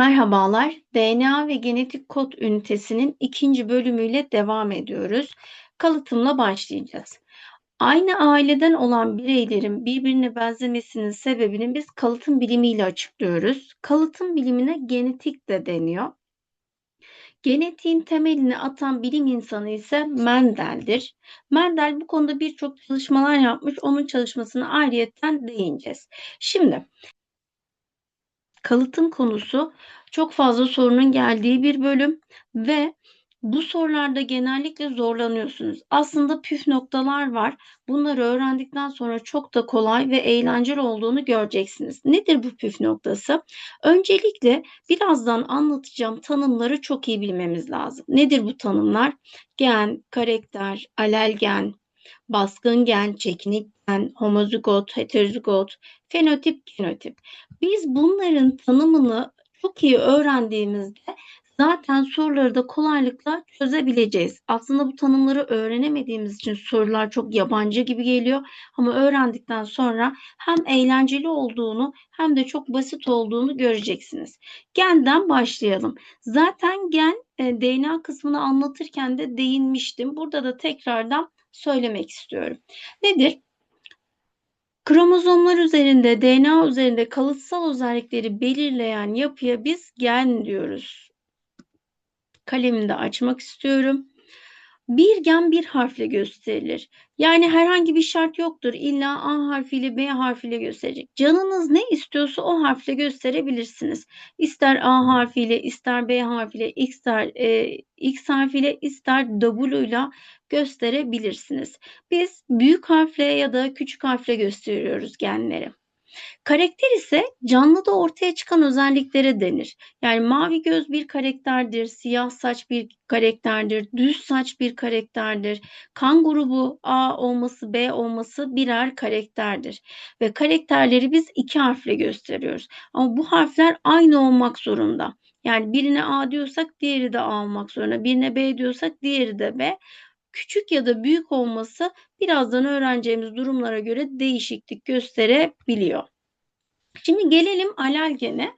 Merhabalar, DNA ve genetik kod ünitesinin ikinci bölümüyle devam ediyoruz. Kalıtımla başlayacağız. Aynı aileden olan bireylerin birbirine benzemesinin sebebini biz kalıtım bilimiyle açıklıyoruz. Kalıtım bilimine genetik de deniyor. Genetiğin temelini atan bilim insanı ise Mendel'dir. Mendel bu konuda birçok çalışmalar yapmış. Onun çalışmasını ayrıyetten değineceğiz. Şimdi kalıtım konusu çok fazla sorunun geldiği bir bölüm ve bu sorularda genellikle zorlanıyorsunuz. Aslında püf noktalar var. Bunları öğrendikten sonra çok da kolay ve eğlenceli olduğunu göreceksiniz. Nedir bu püf noktası? Öncelikle birazdan anlatacağım tanımları çok iyi bilmemiz lazım. Nedir bu tanımlar? Gen, karakter, alelgen, baskın gen, çekinik gen, homozigot, heterozigot, fenotip, genotip. Biz bunların tanımını çok iyi öğrendiğimizde zaten soruları da kolaylıkla çözebileceğiz. Aslında bu tanımları öğrenemediğimiz için sorular çok yabancı gibi geliyor ama öğrendikten sonra hem eğlenceli olduğunu hem de çok basit olduğunu göreceksiniz. Genden başlayalım. Zaten gen e, DNA kısmını anlatırken de değinmiştim. Burada da tekrardan söylemek istiyorum. Nedir? Kromozomlar üzerinde, DNA üzerinde kalıtsal özellikleri belirleyen yapıya biz gen diyoruz. Kalemini de açmak istiyorum. Bir gen bir harfle gösterilir. Yani herhangi bir şart yoktur. İlla A harfiyle B harfiyle gösterecek. Canınız ne istiyorsa o harfle gösterebilirsiniz. İster A harfiyle, ister B harfiyle, ister e, X harfiyle, ister W ile gösterebilirsiniz. Biz büyük harfle ya da küçük harfle gösteriyoruz genleri. Karakter ise canlıda ortaya çıkan özelliklere denir. Yani mavi göz bir karakterdir, siyah saç bir karakterdir, düz saç bir karakterdir. Kan grubu A olması, B olması birer karakterdir. Ve karakterleri biz iki harfle gösteriyoruz. Ama bu harfler aynı olmak zorunda. Yani birine A diyorsak diğeri de A olmak zorunda. Birine B diyorsak diğeri de B küçük ya da büyük olması birazdan öğreneceğimiz durumlara göre değişiklik gösterebiliyor. Şimdi gelelim alelgene.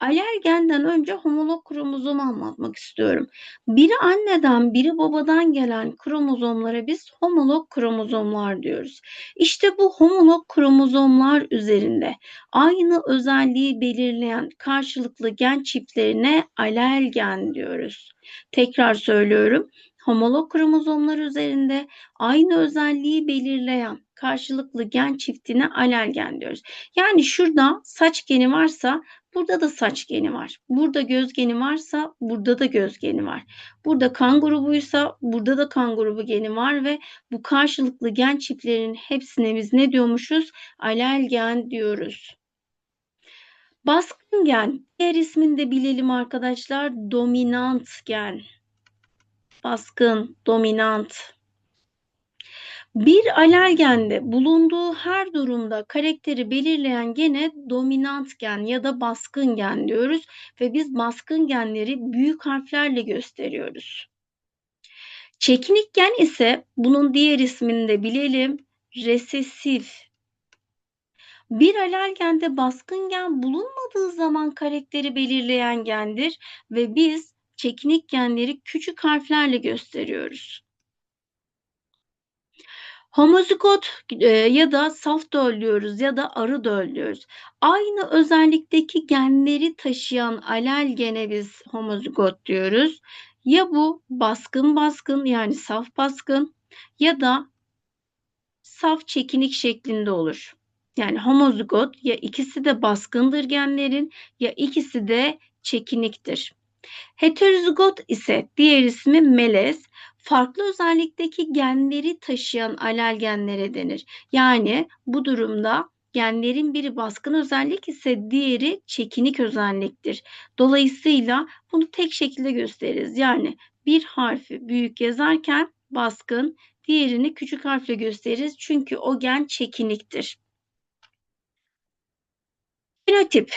Alelgenden önce homolog kromozomu anlatmak istiyorum. Biri anneden biri babadan gelen kromozomlara biz homolog kromozomlar diyoruz. İşte bu homolog kromozomlar üzerinde aynı özelliği belirleyen karşılıklı gen çiftlerine alelgen diyoruz. Tekrar söylüyorum homolog kromozomlar üzerinde aynı özelliği belirleyen karşılıklı gen çiftine alelgen diyoruz. Yani şurada saç geni varsa burada da saç geni var. Burada göz geni varsa burada da göz geni var. Burada kan grubuysa burada da kan grubu geni var ve bu karşılıklı gen çiftlerinin hepsine biz ne diyormuşuz? Alelgen diyoruz. Baskın gen, diğer ismini de bilelim arkadaşlar, dominant gen baskın, dominant. Bir alergende bulunduğu her durumda karakteri belirleyen gene dominant gen ya da baskın gen diyoruz ve biz baskın genleri büyük harflerle gösteriyoruz. Çekinik gen ise bunun diğer ismini de bilelim. Resesif. Bir alergende baskın gen bulunmadığı zaman karakteri belirleyen gendir ve biz çekinik genleri küçük harflerle gösteriyoruz. Homozigot e, ya da saf döl diyoruz ya da arı döl diyoruz. Aynı özellikteki genleri taşıyan alel gene biz homozigot diyoruz. Ya bu baskın baskın yani saf baskın ya da saf çekinik şeklinde olur. Yani homozigot ya ikisi de baskındır genlerin ya ikisi de çekiniktir. Heterozigot ise diğer ismi melez. Farklı özellikteki genleri taşıyan alelgenlere denir. Yani bu durumda genlerin biri baskın özellik ise diğeri çekinik özelliktir. Dolayısıyla bunu tek şekilde gösteririz. Yani bir harfi büyük yazarken baskın, diğerini küçük harfle gösteririz. Çünkü o gen çekiniktir. Fenotip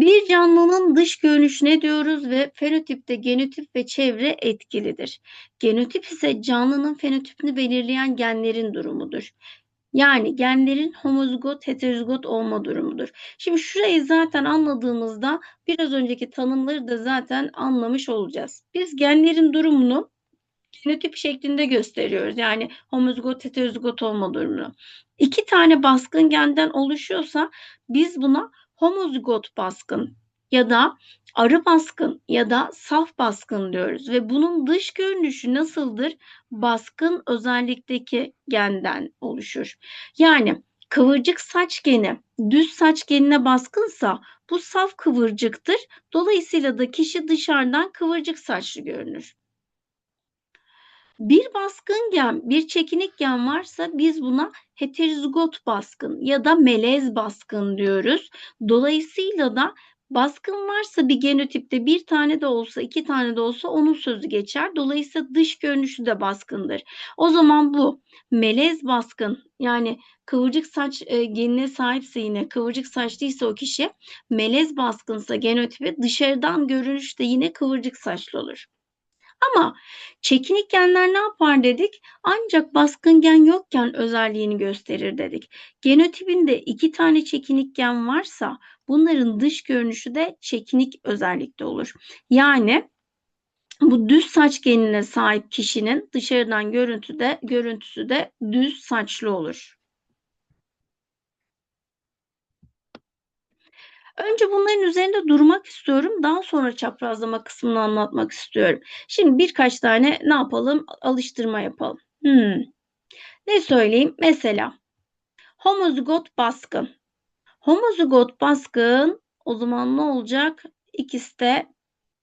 bir canlının dış görünüşüne diyoruz ve fenotipte genotip ve çevre etkilidir. Genotip ise canlının fenotipini belirleyen genlerin durumudur. Yani genlerin homozigot, heterozigot olma durumudur. Şimdi şurayı zaten anladığımızda biraz önceki tanımları da zaten anlamış olacağız. Biz genlerin durumunu fenotip şeklinde gösteriyoruz. Yani homozigot, heterozigot olma durumunu. İki tane baskın genden oluşuyorsa biz buna homozigot baskın ya da arı baskın ya da saf baskın diyoruz ve bunun dış görünüşü nasıldır? Baskın özellikteki genden oluşur. Yani kıvırcık saç geni düz saç genine baskınsa bu saf kıvırcıktır. Dolayısıyla da kişi dışarıdan kıvırcık saçlı görünür. Bir baskın gen, bir çekinik gen varsa biz buna heterozigot baskın ya da melez baskın diyoruz. Dolayısıyla da baskın varsa bir genotipte bir tane de olsa iki tane de olsa onun sözü geçer. Dolayısıyla dış görünüşü de baskındır. O zaman bu melez baskın yani kıvırcık saç e, genine sahipse yine kıvırcık saçlıysa o kişi melez baskınsa genotipi dışarıdan görünüşte yine kıvırcık saçlı olur. Ama çekinik genler ne yapar dedik? Ancak baskın gen yokken özelliğini gösterir dedik. Genotipinde iki tane çekinik gen varsa bunların dış görünüşü de çekinik özellikte olur. Yani bu düz saç genine sahip kişinin dışarıdan görüntüde görüntüsü de düz saçlı olur. Önce bunların üzerinde durmak istiyorum. Daha sonra çaprazlama kısmını anlatmak istiyorum. Şimdi birkaç tane ne yapalım? Alıştırma yapalım. Hmm. Ne söyleyeyim? Mesela homozigot baskın. Homozigot baskın o zaman ne olacak? İkisi de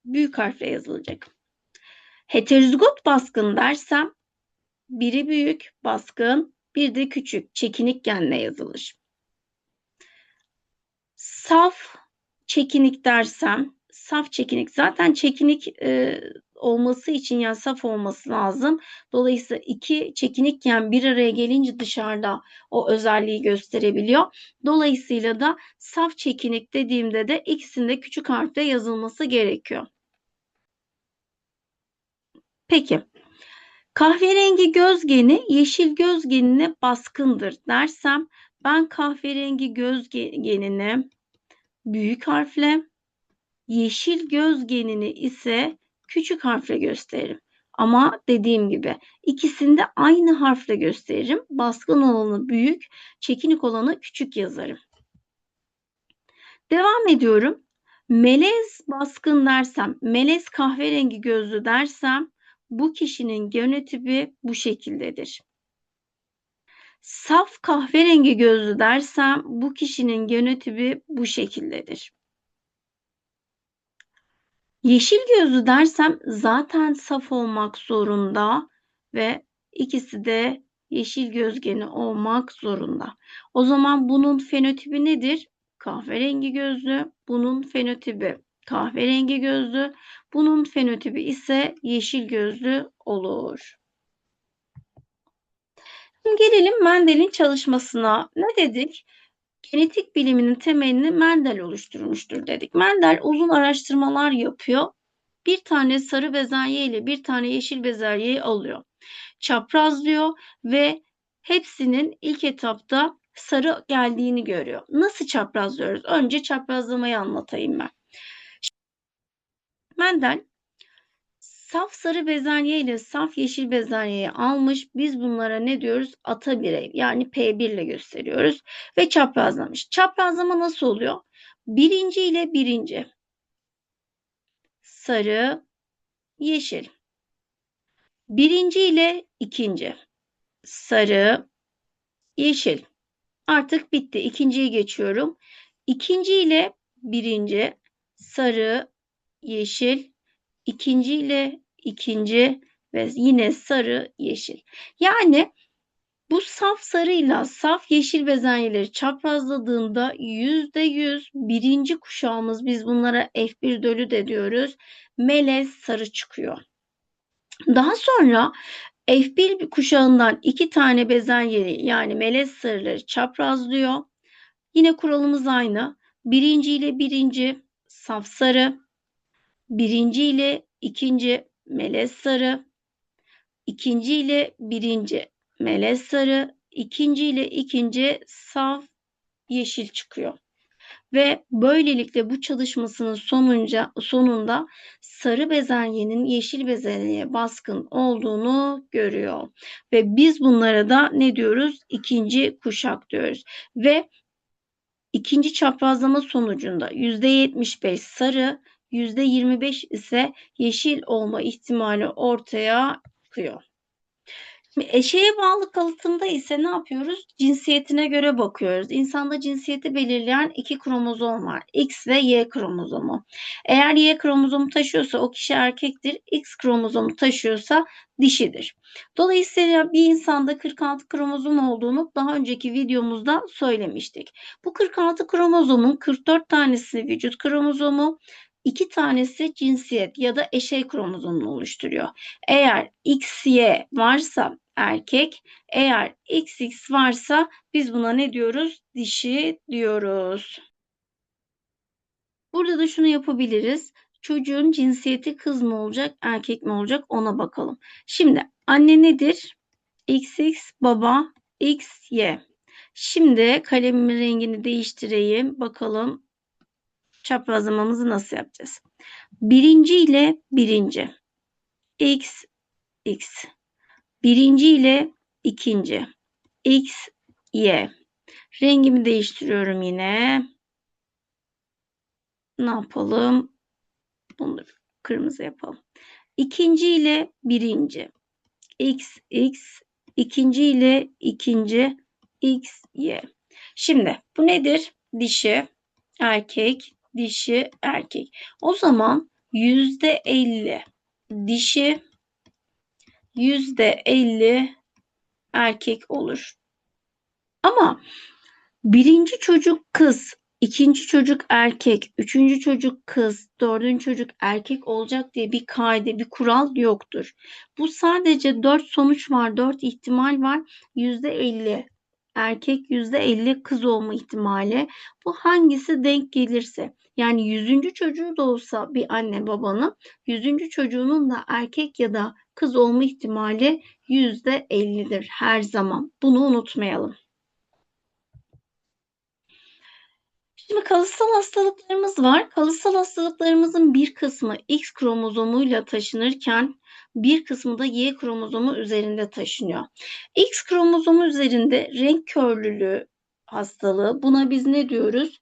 büyük harfle yazılacak. Heterozigot baskın dersem biri büyük baskın, bir de küçük çekinik genle yazılır saf çekinik dersem saf çekinik zaten çekinik e, olması için yani saf olması lazım. Dolayısıyla iki çekinikken bir araya gelince dışarıda o özelliği gösterebiliyor. Dolayısıyla da saf çekinik dediğimde de ikisinde küçük harfle yazılması gerekiyor. Peki. Kahverengi göz geni yeşil göz genine baskındır dersem ben kahverengi göz genini büyük harfle, yeşil göz genini ise küçük harfle gösteririm. Ama dediğim gibi ikisini de aynı harfle gösteririm. Baskın olanı büyük, çekinik olanı küçük yazarım. Devam ediyorum. Melez baskın dersem, melez kahverengi gözlü dersem bu kişinin genotipi bu şekildedir. Saf kahverengi gözlü dersem bu kişinin genotipi bu şekildedir. Yeşil gözlü dersem zaten saf olmak zorunda ve ikisi de yeşil gözgeni olmak zorunda. O zaman bunun fenotipi nedir? Kahverengi gözlü. Bunun fenotipi kahverengi gözlü. Bunun fenotipi ise yeşil gözlü olur. Şimdi gelelim Mendel'in çalışmasına. Ne dedik? Genetik biliminin temelini Mendel oluşturmuştur dedik. Mendel uzun araştırmalar yapıyor. Bir tane sarı bezelye ile bir tane yeşil bezelyeyi alıyor. Çaprazlıyor ve hepsinin ilk etapta sarı geldiğini görüyor. Nasıl çaprazlıyoruz? Önce çaprazlamayı anlatayım ben. Mendel Saf sarı bezelye ile saf yeşil bezelyeyi almış. Biz bunlara ne diyoruz? Ata birey yani P1 ile gösteriyoruz. Ve çaprazlamış. Çaprazlama nasıl oluyor? Birinci ile birinci. Sarı, yeşil. Birinci ile ikinci. Sarı, yeşil. Artık bitti. İkinciyi geçiyorum. İkinci ile birinci. Sarı, yeşil, ikinci ile ikinci ve yine sarı yeşil. Yani bu saf sarıyla saf yeşil bezenyeleri çaprazladığında yüzde yüz birinci kuşağımız biz bunlara F1 dölü de diyoruz. Melez sarı çıkıyor. Daha sonra F1 kuşağından iki tane bezenyeyi yani melez sarıları çaprazlıyor. Yine kuralımız aynı. Birinci ile birinci saf sarı, birinci ile ikinci melez sarı, ikinci ile birinci melez sarı, ikinci ile ikinci saf yeşil çıkıyor. Ve böylelikle bu çalışmasının sonunca, sonunda sarı bezelyenin yeşil bezelyeye baskın olduğunu görüyor. Ve biz bunlara da ne diyoruz? İkinci kuşak diyoruz. Ve ikinci çaprazlama sonucunda %75 sarı, %25 ise yeşil olma ihtimali ortaya çıkıyor. Eşeğe bağlı kalıtımda ise ne yapıyoruz? Cinsiyetine göre bakıyoruz. İnsanda cinsiyeti belirleyen iki kromozom var. X ve Y kromozomu. Eğer Y kromozomu taşıyorsa o kişi erkektir. X kromozomu taşıyorsa dişidir. Dolayısıyla bir insanda 46 kromozom olduğunu daha önceki videomuzda söylemiştik. Bu 46 kromozomun 44 tanesi vücut kromozomu, iki tanesi cinsiyet ya da eşey kromozomunu oluşturuyor. Eğer XY varsa erkek, eğer XX varsa biz buna ne diyoruz? Dişi diyoruz. Burada da şunu yapabiliriz. Çocuğun cinsiyeti kız mı olacak, erkek mi olacak ona bakalım. Şimdi anne nedir? XX, baba XY. Şimdi kalemimin rengini değiştireyim. Bakalım çaprazlamamızı nasıl yapacağız? Birinci ile birinci. X, X. Birinci ile ikinci. X, Y. Rengimi değiştiriyorum yine. Ne yapalım? Bunu kırmızı yapalım. İkinci ile birinci. X, X. İkinci ile ikinci. X, Y. Şimdi bu nedir? Dişi, erkek, dişi, erkek. O zaman yüzde elli dişi, yüzde elli erkek olur. Ama birinci çocuk kız, ikinci çocuk erkek, üçüncü çocuk kız, dördüncü çocuk erkek olacak diye bir kaide, bir kural yoktur. Bu sadece dört sonuç var, dört ihtimal var. Yüzde elli erkek yüzde elli kız olma ihtimali. Bu hangisi denk gelirse. Yani yüzüncü çocuğu da olsa bir anne babanın yüzüncü çocuğunun da erkek ya da kız olma ihtimali yüzde ellidir her zaman. Bunu unutmayalım. Şimdi kalıtsal hastalıklarımız var. Kalıtsal hastalıklarımızın bir kısmı X kromozomuyla taşınırken bir kısmı da Y kromozomu üzerinde taşınıyor. X kromozomu üzerinde renk körlülüğü hastalığı. Buna biz ne diyoruz?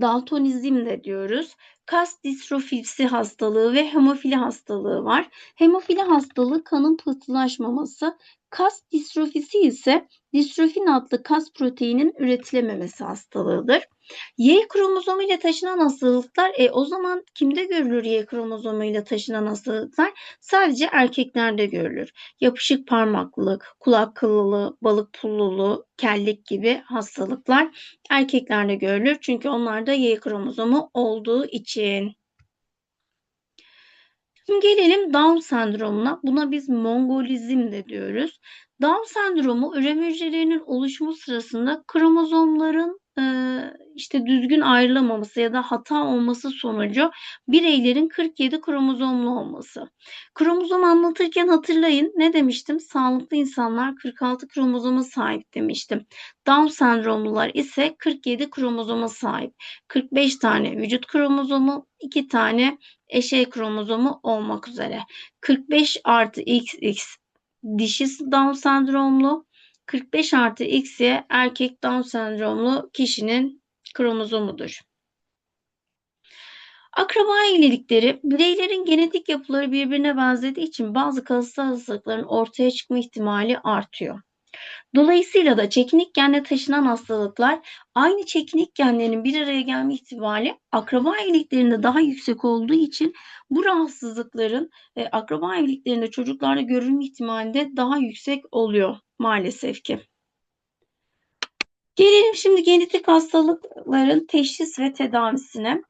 Daltonizm de diyoruz. Kas distrofisi hastalığı ve hemofili hastalığı var. Hemofili hastalığı kanın pıhtılaşmaması. Kas distrofisi ise distrofin adlı kas proteinin üretilememesi hastalığıdır. Y kromozomu ile taşınan hastalıklar e, o zaman kimde görülür Y kromozomu ile taşınan hastalıklar? Sadece erkeklerde görülür. Yapışık parmaklılık, kulak kıllılığı, balık pulluluğu, kellik gibi hastalıklar erkeklerde görülür. Çünkü onlarda Y kromozomu olduğu için. Şimdi gelelim Down sendromuna. Buna biz mongolizm de diyoruz. Down sendromu üreme hücrelerinin oluşumu sırasında kromozomların işte düzgün ayrılamaması ya da hata olması sonucu bireylerin 47 kromozomlu olması. Kromozom anlatırken hatırlayın ne demiştim? Sağlıklı insanlar 46 kromozoma sahip demiştim. Down sendromlular ise 47 kromozoma sahip. 45 tane vücut kromozomu, 2 tane eşey kromozomu olmak üzere. 45 artı XX dişi Down sendromlu, 45 artı XY erkek Down sendromlu kişinin kromozomudur. Akraba evlilikleri bireylerin genetik yapıları birbirine benzediği için bazı kalıtsal hastalıkların ortaya çıkma ihtimali artıyor. Dolayısıyla da çekinik genle taşınan hastalıklar aynı çekinik genlerin bir araya gelme ihtimali akraba evliliklerinde daha yüksek olduğu için bu rahatsızlıkların e, akraba evliliklerinde çocuklarda görülme ihtimali de daha yüksek oluyor maalesef ki. Gelelim şimdi genetik hastalıkların teşhis ve tedavisine.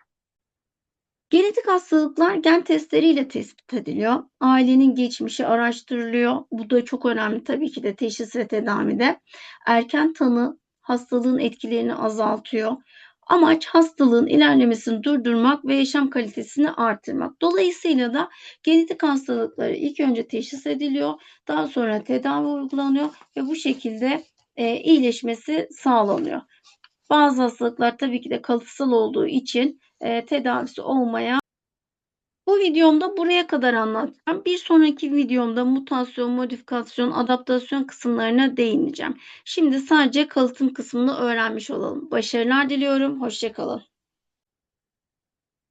Genetik hastalıklar gen testleriyle tespit ediliyor. Ailenin geçmişi araştırılıyor. Bu da çok önemli tabii ki de teşhis ve tedavide. Erken tanı hastalığın etkilerini azaltıyor. Amaç hastalığın ilerlemesini durdurmak ve yaşam kalitesini artırmak. Dolayısıyla da genetik hastalıkları ilk önce teşhis ediliyor, daha sonra tedavi uygulanıyor ve bu şekilde e, iyileşmesi sağlanıyor. Bazı hastalıklar tabii ki de kalıtsal olduğu için e, tedavisi olmaya bu videomda buraya kadar anlatacağım. Bir sonraki videomda mutasyon, modifikasyon, adaptasyon kısımlarına değineceğim. Şimdi sadece kalıtım kısmını öğrenmiş olalım. Başarılar diliyorum. Hoşçakalın.